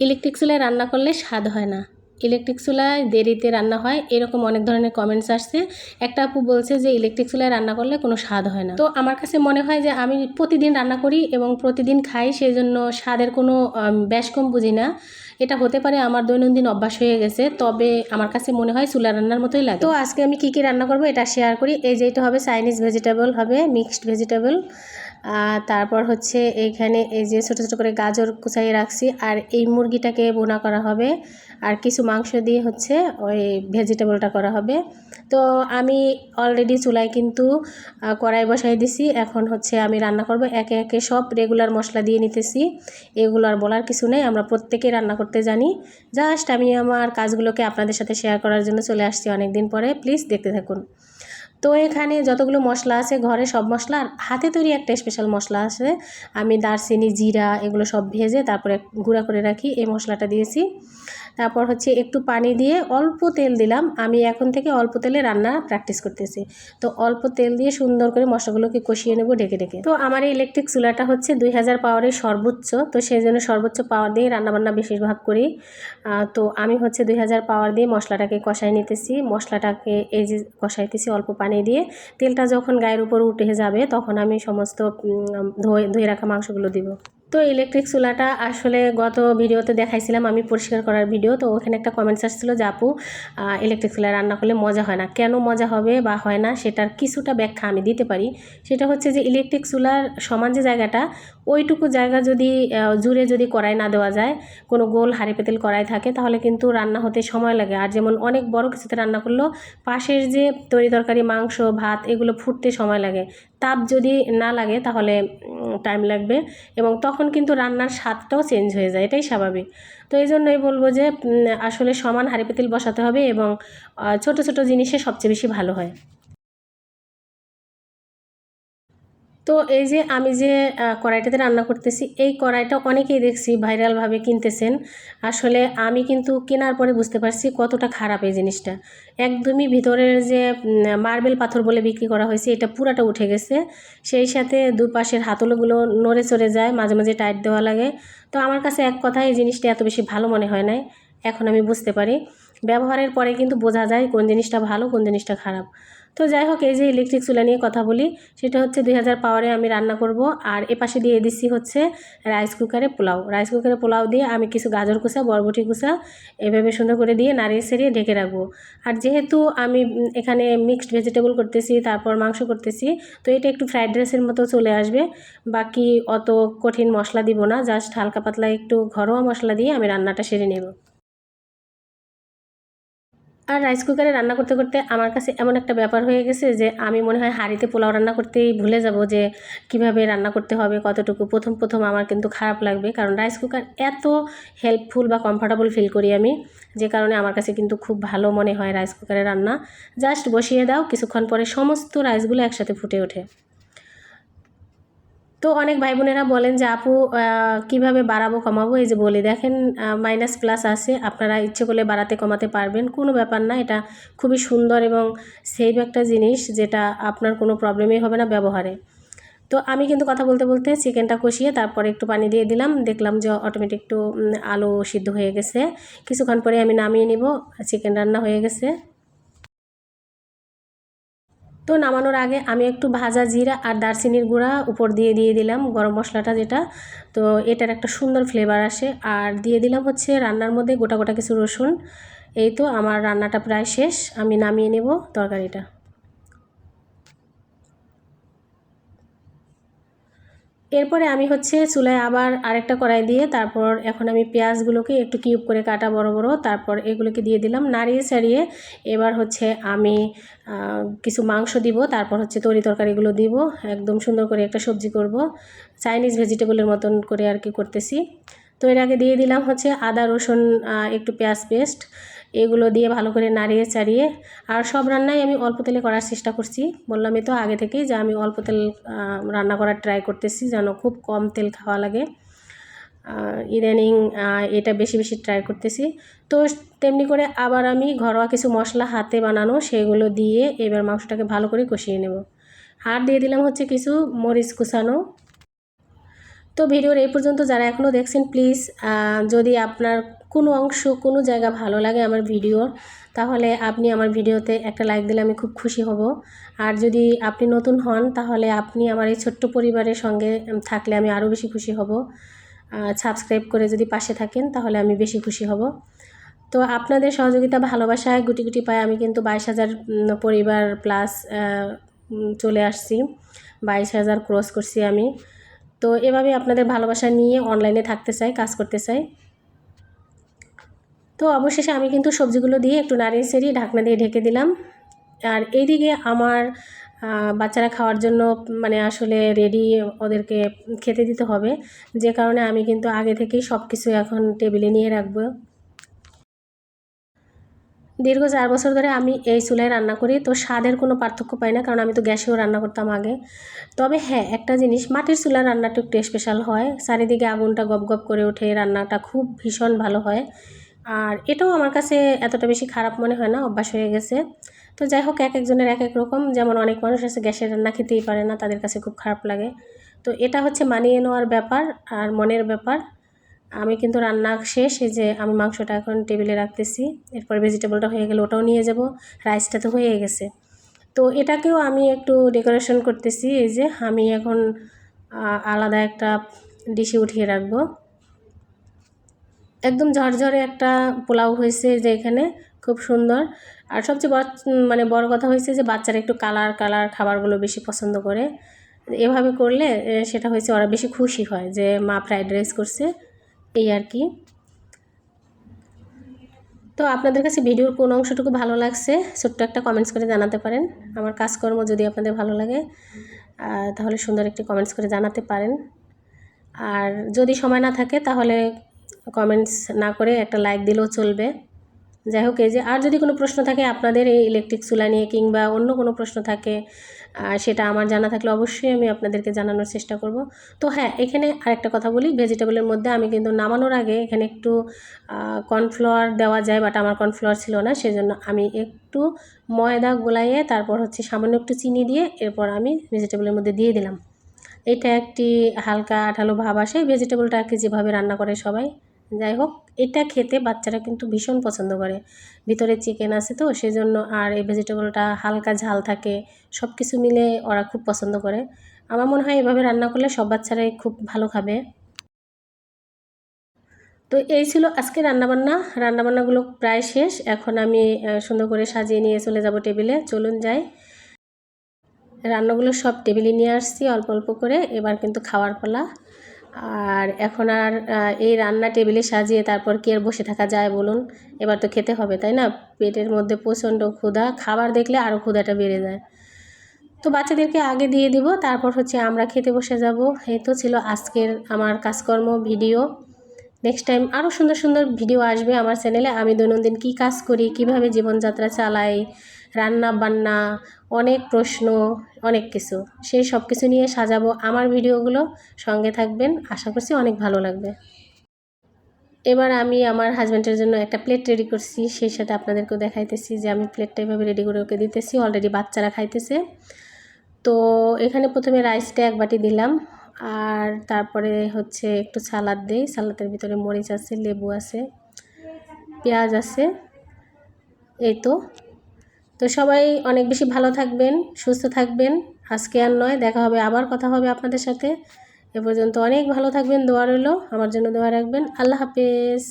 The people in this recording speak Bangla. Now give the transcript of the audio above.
ইলেকট্রিক চুলায় রান্না করলে স্বাদ হয় না। ইলেকট্রিক চুলায় দেরিতে রান্না হয়, এরকম অনেক ধরনের কমেন্টস আসছে। একটা আপু বলছে যে, ইলেকট্রিক চুলায় রান্না করলে কোনো স্বাদ হয় না। তো আমার কাছে মনে হয় যে, আমি প্রতিদিন রান্না করি এবং প্রতিদিন খাই সেই জন্য স্বাদের কোনো ব্যাস কম বুঝি না। এটা হতে পারে আমার দৈনন্দিন অভ্যাস হয়ে গেছে, তবে আমার কাছে মনে হয় চুলা রান্নার মতোই লাগে। তো আজকে আমি কি কি রান্না করব এটা শেয়ার করি। এই যে এটা হবে চাইনিজ ভেজিটেবল হবে মিক্সড ভেজিটেবল তারপর হচ্ছে এইখানে এই যে ছোটো ছোটো করে গাজর কুচাই রাখছি, আর এই মুরগিটাকে বোনা করা হবে, আর কিছু মাংস দিয়ে হচ্ছে ওই ভেজিটেবলটা করা হবে। তো আমি অলরেডি চুলায় কিন্তু কড়াই বসাই দিছি, এখন হচ্ছে আমি রান্না করব। একে একে সব রেগুলার মশলা দিয়ে নিতেছি, এগুলো আর বলার কিছু নেই, আমরা প্রত্যেকেই রান্না করতে জানি। জাস্ট আমি আমার কাজগুলোকে আপনাদের সাথে শেয়ার করার জন্য চলে আসছি অনেক দিন পরে প্লিজ দেখতে থাকুন। তো এখানে যতগুলো মশলা আছে, ঘরে সব মশলা, আর হাতে তৈরি একটা স্পেশাল মশলা আছে। আমি দারচিনি, জিরা, এগুলো সব ভেজে তারপরে গুঁড়া করে রাখি, এই মশলাটা দিয়েছি। তারপর হচ্ছে একটু পানি দিয়ে অল্প তেল দিলাম। আমি এখন থেকে অল্প তেলে রান্না প্র্যাকটিস করতেছি। তো অল্প তেল দিয়ে সুন্দর করে মশলাগুলোকে কষিয়ে নেব ডেকে ডেকে তো আমার এই ইলেকট্রিক চুলাটা হচ্ছে দুই হাজার পাওয়ারের সর্বোচ্চ। তো সেই জন্য সর্বোচ্চ পাওয়ার দিয়ে রান্নাবান্না বেশিরভাগ করি। তো আমি হচ্ছে দুই হাজার পাওয়ার দিয়ে মশলাটাকে কষাই নিতেছি। মশলাটাকে এই যে কষাইতেছি অল্প পানি দিয়ে। তেলটা যখন গায়ের উপর উঠে যাবে, তখন আমি সমস্ত ধুয়ে ধুয়ে রাখা মাংসগুলো দিব। তো ইলেকট্রিক চুলাটা আসলে গত ভিডিওতে দেখাইছিলাম, আমি পরিষ্কার করার ভিডিও। তো ওখানে একটা কমেন্টস আসছিল যে, আপু ইলেকট্রিক চুলায় রান্না করলে মজা হয় না। কেন মজা হবে বা হয় না সেটার কিছুটা ব্যাখ্যা আমি দিতে পারি। সেটা হচ্ছে যে ইলেকট্রিক চুলার সমান যে জায়গাটা, ওইটুকু জায়গা যদি জুড়ে যদি কড়াই না দেওয়া যায়, কোনো গোল হাঁড়ি পেতেল কড়াই থাকে, তাহলে কিন্তু রান্না হতে সময় লাগে। আর যেমন অনেক বড় কিছুতে রান্না করলেও পাশের যে তরি তরকারি, মাংস, ভাত, এগুলো ফুটতে সময় লাগে। তাপ যদি না লাগে, তাহলে টাইম লাগবে। এবং তখন কিন্তু রান্নার স্বাদটাও চেঞ্জ হয়ে যায়, এটাই স্বাভাবিক। তো এই জন্যই বলব যে আসলে সমান হাঁড়ি পাতিল বসাতে হবে এবং ছোট ছোট জিনিসে সবচেয়ে বেশি ভালো হয়। তো এই যে আমি যে কড়াইটাতে রান্না করতেছি, এই কড়াইটা অনেকেই দেখছি ভাইরালভাবে কিনতেছেন। আসলে আমি কিন্তু কেনার পরে বুঝতে পারছি কতটা খারাপ এই জিনিসটা। একদমই ভিতরের যে মার্বেল পাথর বলে বিক্রি করা হয়েছে, এটা পুরাটা উঠে গেছে। সেই সাথে দুপাশের হাতলগুলো নড়ে চড়ে যায়, মাঝে মাঝে টাইট দেওয়া লাগে। তো আমার কাছে এক কথায় এই জিনিসটা এত বেশি ভালো মনে হয় নাই। এখন আমি বুঝতে পারি। ব্যবহারের পরে কিন্তু বোঝা যায় কোন জিনিসটা ভালো, কোন জিনিসটা খারাপ। তো যাই হোক, এই যে ইলেকট্রিক চুলা নিয়ে কথা বলি, সেটা হচ্ছে দুই হাজার পাওয়ারে আমি রান্না করব। আর এপাশে দিয়ে দিচ্ছি হচ্ছে রাইস কুকারে পোলাও। রাইস কুকারে পোলাও দিয়ে আমি কিছু গাজর কুচা, বরবটি কুচা, এভাবে সুন্দর করে দিয়ে নাড়িয়ে সেরিয়ে ঢেকে রাখব। আর যেহেতু আমি এখানে মিক্সড ভেজিটেবল করতেছি, তারপর মাংস করতেছি, তো এটা একটু ফ্রাইড রাইসের মতো চলে আসবে। বাকি অত কঠিন মশলা দিব না জাস্ট হালকা পাতলা একটু ঘরোয়া মশলা দিয়ে আমি রান্নাটা সেরে নেব। আর রাইস কুকারে রান্না করতে করতে আমার কাছে এমন একটা ব্যাপার হয়ে গেছে যে আমি মনে হয় হাঁড়িতে পোলাও রান্না করতেই ভুলে যাব যে কীভাবে রান্না করতে হবে, কতটুকু, প্রথম প্রথম আমার কিন্তু খারাপ লাগবে। কারণ রাইস কুকার এত হেল্পফুল বা কমফর্টেবল ফিল করি আমি, যে কারণে আমার কাছে কিন্তু খুব ভালো মনে হয় রাইস কুকারে রান্না। জাস্ট বসিয়ে দাও, কিছুক্ষণ পরে সমস্ত রাইসগুলো একসাথে ফুটে ওঠে। তো অনেক ভাই বোনেরা বলেন যে, আপু কীভাবে বাড়াবো, কমাবো? এই যে বলি, দেখেন মাইনাস প্লাস আছে, আপনারা ইচ্ছে করলে বাড়াতে, কমাতে পারবেন, কোনো ব্যাপার না, এটা খুবই সুন্দর এবং সেফ একটা জিনিস, যেটা আপনার কোনো প্রবলেমই হবে না ব্যবহারে। তো আমি কিন্তু কথা বলতে বলতে চিকেনটা কষিয়ে তারপরে একটু পানি দিয়ে দিলাম, দেখলাম যে অটোমেটিক একটু আলু সিদ্ধ হয়ে গেছে। কিছুক্ষণ পরে আমি নামিয়ে নিব চিকেন রান্না হয়ে গেছে। তো নামানোর আগে আমি একটু ভাজা জিরা আর দারচিনির গুঁড়া উপর দিয়ে দিয়ে দিলাম গরম মশলাটা যেটা। তো এটার একটা সুন্দর ফ্লেভার আসে। আর দিয়ে দিলাম হচ্ছে রান্নার মধ্যে গোটা গোটা কিছু রসুন। এই তো আমার রান্নাটা প্রায় শেষ। আমি নামিয়ে নেব তরকারিটা। এরপরে আমি হচ্ছে চুলায় আবার আরেকটা কড়াই দিয়ে তারপর এখন আমি পেঁয়াজগুলোকে একটু কিউব করে কাটা বড় বড়, তারপর এগুলোকে দিয়ে দিলাম। নাড়িয়ে ছাড়িয়ে এবার হচ্ছে আমি কিছু মাংস দিব, তারপর হচ্ছে তরি তরকারিগুলো দিব। একদম সুন্দর করে একটা সবজি করব। চাইনিজ ভেজিটেবলের মতন করে আর কি করতেছি। তো এর আগে দিয়ে দিলাম হচ্ছে আদা, রসুন একটু পেঁয়াজ পেস্ট। এগুলো দিয়ে ভালো করে নাড়িয়ে চাড়িয়ে। আর সব রান্নাই আমি অল্প তেলে করার চেষ্টা করছি। বললামই তো আগে থেকেই যে আমি অল্প তেল রান্না করার ট্রাই করতেছি যেন খুব কম তেল খাওয়া লাগে। ইদানিং এটা বেশি বেশি ট্রাই করতেছি। তো তেমনি করে আবার আমি ঘরোয়া কিছু মশলা হাতে বানানো সেগুলো দিয়ে এবার মাংসটাকে ভালো করে কষিয়ে নেব। আর দিয়ে দিলাম হচ্ছে কিছু মরিচ কুচানো। তো ভিডিওর এই পর্যন্ত যারা এখনও দেখছেন প্লিজ যদি আপনার কোনো অংশ, কোনো জায়গা ভালো লাগে আমার ভিডিওর তাহলে আপনি আমার ভিডিওতে একটা লাইক দিলে আমি খুব খুশি হব। আর যদি আপনি নতুন হন, তাহলে আপনি আমার এই ছোট্ট পরিবারের সঙ্গে থাকলে আমি আরও বেশি খুশি হব। সাবস্ক্রাইব করে যদি পাশে থাকেন, তাহলে আমি বেশি খুশি হব। তো আপনাদের সহযোগিতা, ভালোবাসায় গুটি গুটি পায়ে আমি কিন্তু বাইশ হাজার পরিবার প্লাস চলে আসছি। বাইশ হাজার ক্রস করছি আমি। তো এভাবে আপনাদের ভালোবাসা নিয়ে অনলাইনে থাকতে চাই, কাজ করতে চাই। তো অবশেষে আমি কিন্তু সবজিগুলো দিয়ে একটু নাড়িয়ে সেরিয়ে ঢাকনা দিয়ে ঢেকে দিলাম। আর এইদিকে আমার বাচ্চারা খাওয়ার জন্য মানে আসলে রেডি ওদেরকে খেতে দিতে হবে। যে কারণে আমি কিন্তু আগে থেকেই সব কিছু এখন টেবিলে নিয়ে রাখব। দীর্ঘ চার বছর ধরে আমি এই চুলায় রান্না করি, তো স্বাদের কোনো পার্থক্য পাই না, কারণ আমি তো গ্যাসেও রান্না করতাম আগে। তবে হ্যাঁ একটা জিনিস, মাটির চুলার রান্নাটা একটু স্পেশাল হয়। চারিদিকে আগুনটা গপ গপ করে ওঠে, রান্নাটা খুব ভীষণ ভালো হয়। আর এটাও আমার কাছে এতটা বেশি খারাপ মনে হয় না, অভ্যাস হয়ে গেছে। তো যাই হোক, এক একজনের এক এক রকম। যেমন অনেক মানুষ আছে, গ্যাসের রান্না খেতেই পারে না, তাদের কাছে খুব খারাপ লাগে। তো এটা হচ্ছে মানিয়ে নেওয়ার ব্যাপার আর মনের ব্যাপার। আমি কিন্তু রান্না শেষ, এই যে আমি মাংসটা এখন টেবিলে রাখতেছি। এরপর ভেজিটেবলটা হয়ে গেলে ওটাও নিয়ে যাব রাইসটা তো হয়ে গেছে। তো এটাকেও আমি একটু ডেকোরেশন করতেছি, এই যে আমি এখন আলাদা একটা ডিশে উঠিয়ে রাখব। একদম ঝরঝরে একটা পোলাও হয়েছে যে এখানে, খুব সুন্দর। আর সবচেয়ে বড় মানে বড় কথা হয়েছে যে বাচ্চারা একটু কালার কালার খাবারগুলো বেশি পছন্দ করে। এভাবে করলে সেটা হয়েছে ওরা বেশি খুশি হয় যে মা ফ্রাইড রাইস করছে। এই আর কি। তো আপনাদের কাছে ভিডিওর কোন অংশটুকু ভালো লাগছে ছোট্ট একটা কমেন্টস করে জানাতে পারেন। আমার কাজকর্ম যদি আপনাদের ভালো লাগে তাহলে সুন্দর একটি কমেন্টস করে জানাতে পারেন। আর যদি সময় না থাকে, তাহলে কমেন্টস না করে একটা লাইক দিলেও চলবে। যাই হোক, এই যে আর যদি কোনো প্রশ্ন থাকে আপনাদের এই ইলেকট্রিক চুলা নিয়ে কিংবা অন্য কোনো প্রশ্ন থাকে সেটা আমার জানা থাকলে অবশ্যই আমি আপনাদেরকে জানানোর চেষ্টা করব। তো হ্যাঁ এখানে আরেকটা কথা বলি ভেজিটেবলের মধ্যে আমি কিন্তু নামানোর আগে এখানে একটু কর্নফ্লাওয়ার দেওয়া যায় বাট আমার কর্নফ্লাওয়ার ছিল না, সেজন্য আমি একটু ময়দা গোলাইয়ে তারপর হচ্ছে সামান্য একটু চিনি দিয়ে এরপর আমি ভেজিটেবলের মধ্যে দিয়ে দিলাম। এটা একটি হালকা আঠালো ভাব আসে ভেজিটেবলটাকে যেভাবে রান্না করে সবাই যাই হোক, এটা খেতে বাচ্চারা কিন্তু ভীষণ পছন্দ করে। ভিতরে চিকেন আছে তো সেই জন্য আর এই ভেজিটেবলটা হালকা ঝাল থাকে সব কিছু মিলে ওরা খুব পছন্দ করে। আমার মনে হয় এভাবে রান্না করলে সব বাচ্চারাই খুব ভালো খাবে। তো এই ছিল আজকে রান্নাবান্না। রান্নাবান্নাগুলো প্রায় শেষ। এখন আমি সুন্দর করে সাজিয়ে নিয়ে চলে যাব টেবিলে। চলুন যাই। রান্নাগুলো সব টেবিলে নিয়ে আসছি অল্প অল্প করে। এবার কিন্তু খাওয়ার পালা। আর এখন আর এই রান্না টেবিলে সাজিয়ে তারপর কি আর বসে থাকা যায় বলুন? এবার তো খেতে হবে, তাই না? পেটের মধ্যে প্রচণ্ড ক্ষুধা, খাবার দেখলে আরও ক্ষুধাটা বেড়ে যায়। তো বাচ্চাদেরকে আগে দিয়ে দিব, তারপর হচ্ছে আমরা খেতে বসে যাব। এই তো ছিল আজকের আমার কাজকর্ম ভিডিও। নেক্সট টাইম আরও সুন্দর সুন্দর ভিডিও আসবে আমার চ্যানেলে। আমি দৈনন্দিন কি কাজ করি, কীভাবে জীবনযাত্রা চালাই রান্না বান্না অনেক প্রশ্ন, অনেক কিছু। সেই সব কিছু নিয়ে সাজাবো আমার ভিডিওগুলো। সঙ্গে থাকবেন। আশা করছি অনেক ভালো লাগবে। এবার আমি আমার হাজব্যান্ডের জন্য একটা প্লেট রেডি করছি। সেই সাথে আপনাদেরকেও দেখাইতেছি যে আমি প্লেটটা এভাবে রেডি করে ওকে দিতেছি। অলরেডি বাচ্চারা খাইতেছে। তো এখানে প্রথমে রাইসটা এক বাটি দিলাম। আর তারপরে হচ্ছে একটু সালাদ দিই। সালাদের ভিতরে মরিচ আছে, লেবু আছে, পেঁয়াজ আছে। এই তো। তো সবাই অনেক বেশি ভালো থাকবেন, সুস্থ থাকবেন। আজকে আর নয়, দেখা হবে, আবার কথা হবে আপনাদের সাথে। এ পর্যন্ত অনেক ভালো থাকবেন, দোয়া রইল। আমার জন্য দোয়া রাখবেন। আল্লাহ হাফেজ।